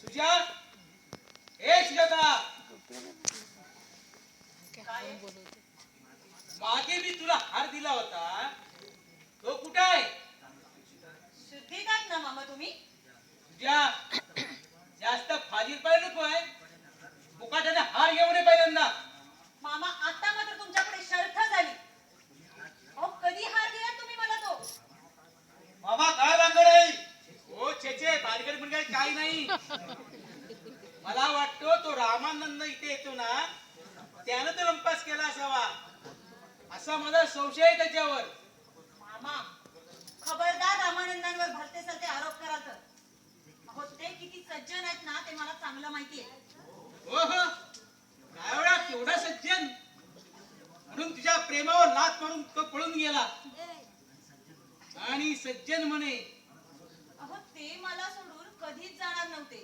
सुजा ए सुजाता. मागे मी तुला हार दिला होता. तो कुठे आहे? शुद्धीतात ना मामा तुम्ही? तुझ्या जास्त फाजील पाहिजे नको आहे मुकाट्याने हार घेऊन ये पहिल्यांदा मामा आता मात्र तुमच्याकडे शर्थ झाली अहो कधी हार दिला तुम्ही मला तो मामा काय बांधड आहे हो छे छे बारीकडे पण काही काही नाही मला वाटतो तो रामानंद इथे येतो ना त्यानं तो लंपास केला असावा असा माझा संशय आहे त्याच्यावर. मामा खबरदार रामानंदांवर भलते सलते आरोप करा तर. अहो ते किती सज्जन आहेत ना ते मला चांगलं माहितीये. हो हो. केवढा सज्जन? म्हणून तुझ्या प्रेमावर लात मारून तो पळून गेला. आणि सज्जन म्हणे अहो ते मला सोडून कधीच जाणार नव्हते.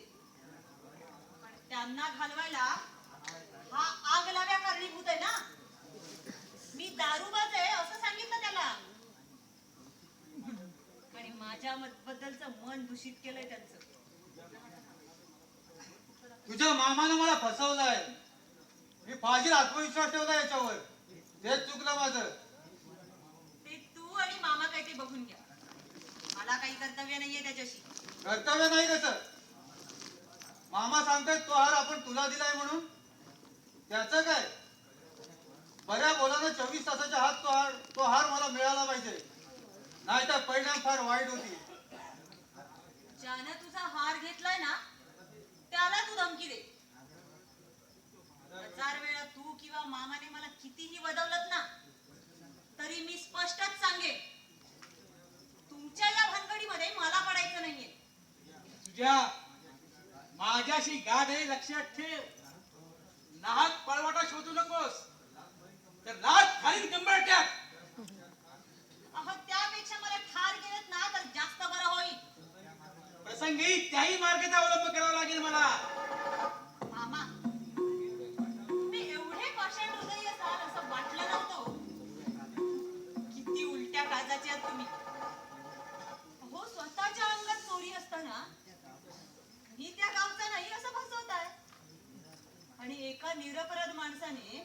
पण त्यांना घालवायला हा आग लाव्या कारणीभूत आहे ना. दारूबाज आहे असं सांगितलं त्याला. आणि माझ्या बद्दलचं मन दूषित केलंय त्यांचं. तुझ्या मामानं मला फसवलंय. मी फाजील आत्मविश्वास ठेवला याच्यावर. तेच चुकलं माझं. ते तू आणि मामा काय ते बघून घ्या. मला काही कर्तव्य नाहीये त्याच्याशी. कर्तव्य नाही कसं? मामा सांगतायत तो हार आपण तुला दिलाय म्हणून. त्याचं काय? बऱ्या बोलानं चोवीस तासाच्या हात तो हार तो हार मला मिळाला पाहिजे. नाहीतर परिणाम फार वाईट होती ज्यानं तुझा हार घेतलाय ना त्याला तू धमकी दे. हजार वेळा तू किंवा मामाने मला कितीही वदवलत ना तरी मी स्पष्टच सांगेन. तुमच्या या भानगडीमध्ये मला पडायचं नाहीये. तुझ्या माझ्याशी गाठ आहे लक्षात ठेव. नाहक पळवाटा शोधू नकोस. आहात तुम्ही. हो स्वतःच्या अंगात चोरी असताना मी त्या गावचा नाही असं फसवताय. आणि एका निरपराध माणसाने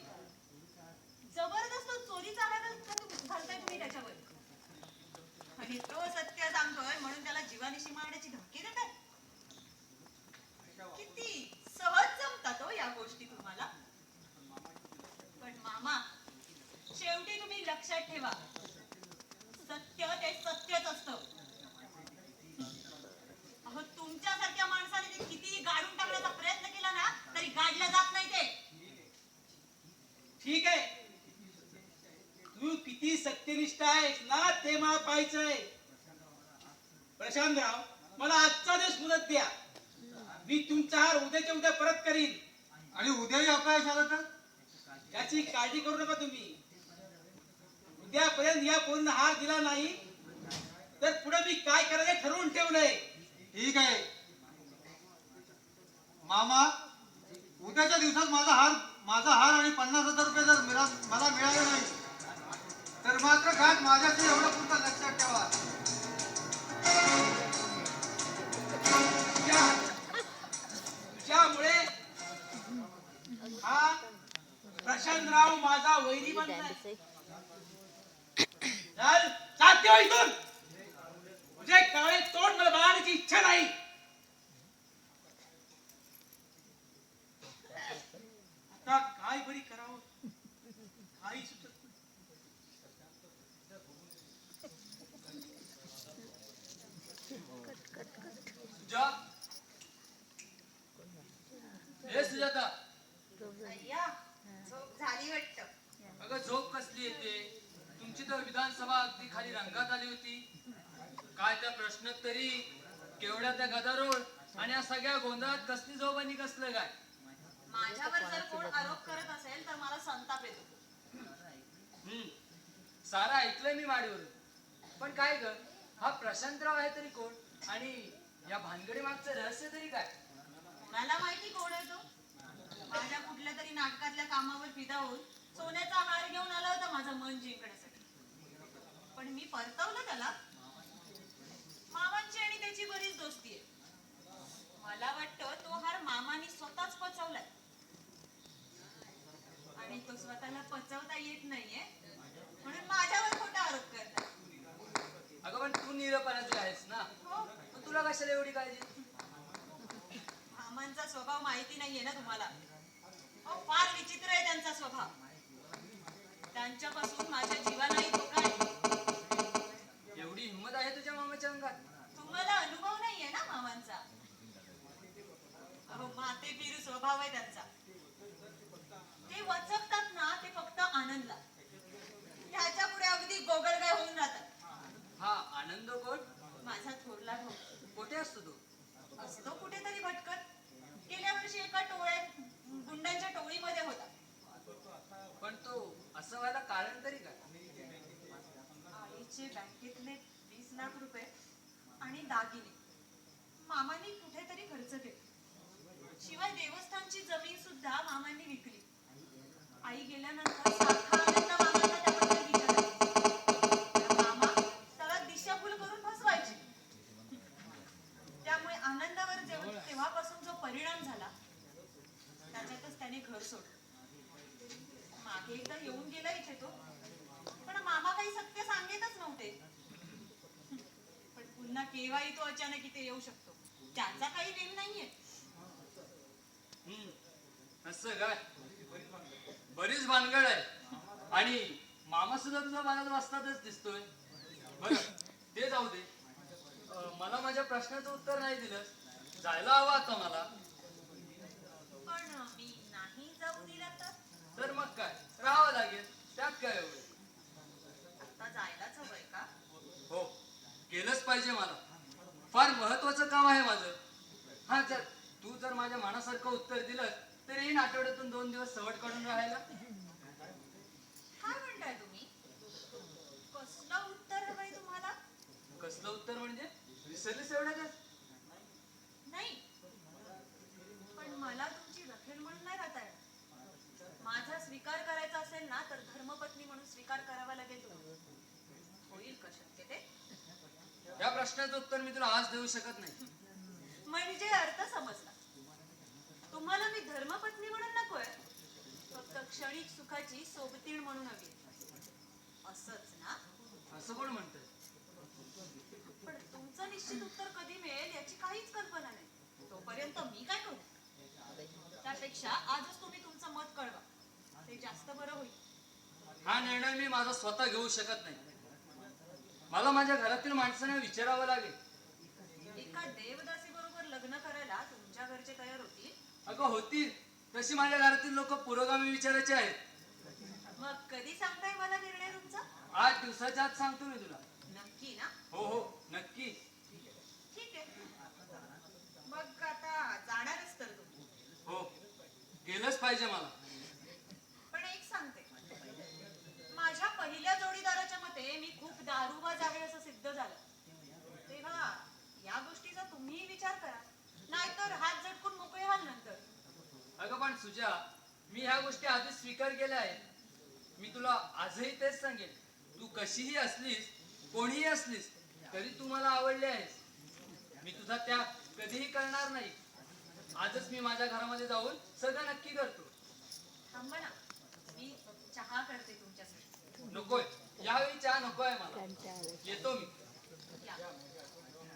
जबरदस्त चोरीचा चालायला घालताय तुम्ही त्याच्यावर? आणि तो सत्य सांगतोय म्हणून त्याला जीवानिशी मारण्याची धमकी देताय किती सहज जमतात हो या गोष्टी तुम्हाला पण मामा शेवटी तुम्ही लक्षात ठेवा सत्य ते सत्यच असतं अहो तुमच्यासारख्या माणसाने ते कितीही गाडून टाकण्याचा प्रयत्न केला ना तरी गाडलं जात नाही ते ठीक आहे तू किती आहेस ना ते मला पाहायचंय. प्रशांतराव मला आजचा दिवस मुदत द्या. मी तुमचा हार उद्याच्या उद्या परत करीन. आणि उद्याही अपयश आलं तर? याची काळजी करू नका तुम्ही. उद्यापर्यंत या पूर्ण हार दिला नाही तर पुढे मी काय करायचं ठरवून ठेवलंय? ठीक आहे. मामा उद्याच्या दिवसात माझा हार माझा हार आणि पन्नास हजार रुपये जर मिळा मला मिळाले नाही मात्र घाट माझ्याशी एवढं पुरतं लक्षात ठेवा. त्यामुळे हा प्रशांतराव माझा वैरी बनलाय. चालते हो इथून तुझे काळे तोंड मला बघण्याची इच्छा नाही आता काय बरी करावं काही सुचत नाही. सुजा हे सुजाता अय्या झोप झाली वाटतं अगं झोप कसली येते तुमची तर विधानसभा अगदी खाली रंगात आली होती. काय त्या प्रश्नोत्तरी केवढ्या त्या गदारोळ आणि या सगळ्या गोंधळात कसली झोप आणि कसलं काय माझ्यावर जर कोण आरोप करत असेल तर मला संताप येतो. हम्म. सारा ऐकलंय मी वाडीवरून. पण काय ग? हा प्रशांतराव आहे तरी कोण? आणि या भानगडी मागचं रहस्य तरी काय? कोणाला माहिती कोण आहे तो? माझ्या कुठल्या तरी नाटकातल्या कामावर फिदा होऊन सोन्याचा हार घेऊन आला होता माझं मन जिंकण्यासाठी पण मी परतवलं त्याला मामांची आणि त्याची बरीच दोस्ती आहे कशाला एवढी काळजी? मामांचा स्वभाव माहिती नाहीये ना तुम्हाला. अहो, फार विचित्र आहे त्यांचा स्वभाव. त्यांच्यापासून माझ्या जीवालाही धोका आहे. एवढी हिंमत आहे तुझ्या मामाच्या अंगात? तुम्हाला अनुभव नाहीये ना मामांचा? अहो माते फिरू स्वभाव आहे त्यांचा. ते वचकतात ना ते फक्त आनंदला ह्याच्या पुढे अगदी गोगलगाय होऊन राहतात हा आनंद कोण माझा थोरला भाऊ कुठे असतो तू असतो कुठेतरी भटकत गेल्या वर्षी एका टोळ्यात गुंडांच्या टोळीमध्ये होता पण तो असं व्हायला कारण तरी काय आईचे बँकेतले वीस लाख रुपये आणि दागिने मामांनी कुठेतरी खर्च केले शिवाय देवस्थानची जमीन सुद्धा मामांनी विकली आई गेल्यानंतर सारखा आनंद मामांना त्याबद्दल विचारायचा. तर मामा त्याला दिशाभूल करून फसवायचे त्यामुळे आनंदावर जेव्हा तेव्हापासून जो परिणाम झाला त्याच्यातच त्याने घर सोडलं मागे एकदा येऊन गेला इथे तो पण मामा काही सत्य सांगेतच नव्हते पण पुन्हा केव्हाही तो अचानक इथे येऊ शकतो. त्याचा काही नेम नाहीये. हम्म. असं काय? बरीच भानगड आहे. आणि मामा सुद्धा तुझा मनात वाचतातच दिसतोय. बरं ते जाऊ दे. अं, मला माझ्या प्रश्नाचं उत्तर नाही दिलं. जायला हवं आता मला. पण मी नाही जाऊ दिला तर? तर मग काय? राहावं लागेल. त्यात काय एवढं? आता जायलाच हवंय का? हो. केलंच पाहिजे मला. फार महत्वाचं काम आहे माझं. हा जर तू जर माझ्या मनासारखं उत्तर दिलं तर येईन आठवड्यातून दोन दिवस सवड काढून राहायला. काय म्हणताय तुम्ही? कसलं उत्तर हवंय तुम्हाला? कसलं उत्तर म्हणजे? विसरलीस एवढ्यातच नाही. पण मला तुमची रखेलमन नाही राहता येणार माझा स्वीकार करायचा असेल ना तर धर्मपत्नी म्हणून स्वीकार करावा लागेल तुम्हाला. होईल का शक्य ते? या प्रश्नाचं उत्तर मी तुला आज देऊ शकत नाही. म्हणजे अर्थ समजला. तुम्हाला मी धर्मपत्नी म्हणून नकोय. फक्त क्षणिक सुखाची सोबतीण म्हणून हवी. असंच ना? असं कोण म्हणतंय? पण तुमचं निश्चित उत्तर कधी मिळेल याची काहीच कल्पना नाही. तोपर्यंत मी काय करू? त्यापेक्षा आजच तुम्ही तुमचं मत कळवा. ते जास्त बरं होईल. हा निर्णय मी माझा स्वतः घेऊ शकत नाही. मला माझ्या घरातील माणसाने विचारावं लागेल. एका देवदासी बरोबर लग्न करायला तुमच्या घरचे तयार होतील? अगं होतील तशी माझ्या घरातील लोक पुरोगामी विचारायचे आहेत. मग कधी सांगताय मला निर्णय तुमचा? आठ दिवसाच्या आत सांगतो मी तुला. नक्की ना? हो हो. नक्की. ठीक आहे. मग आता जाणारच तर तुम्ही. हो. गेलंच पाहिजे मला. पण एक सांगते. माझ्या पहिल्या जोडीदाराच्या मते मी खूप दारुबाज आहे असं सिद्ध झालं तेव्हा या गोष्टीचा तुम्हीही विचार करा नाहीतर हात झटकून मोकळे व्हाल नंतर अगं पण सुजा मी ह्या गोष्टी आधीच स्वीकार केल्या आहेत. मी तुला आजही तेच सांगेन. तू कशीही असलीस कोणीही असलीस तरी तू मला आवडली आहेस. मी तुझा त्याग कधीही करणार नाही. आजच मी माझ्या घरामध्ये जाऊन सगळं नक्की करतो. थांबा ना. मी चहा करते तुमच्यासाठी. नकोय. यावेळी चहा नकोय मला. येतो मी.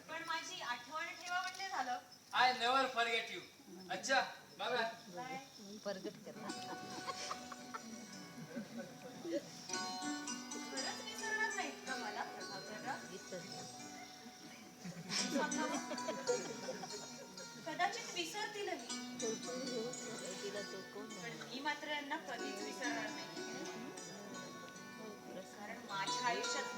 पण माझी आठवण ठेवा म्हणले झालं. आय नेव्हर फॉरगेट यू अच्छा बाय बाय. परगट करणार. कदाचित विसरतीलही तिला तो कोण पण मी मात्र यांना कधीच विसरणार नाही. कारण माझ्या आयुष्यात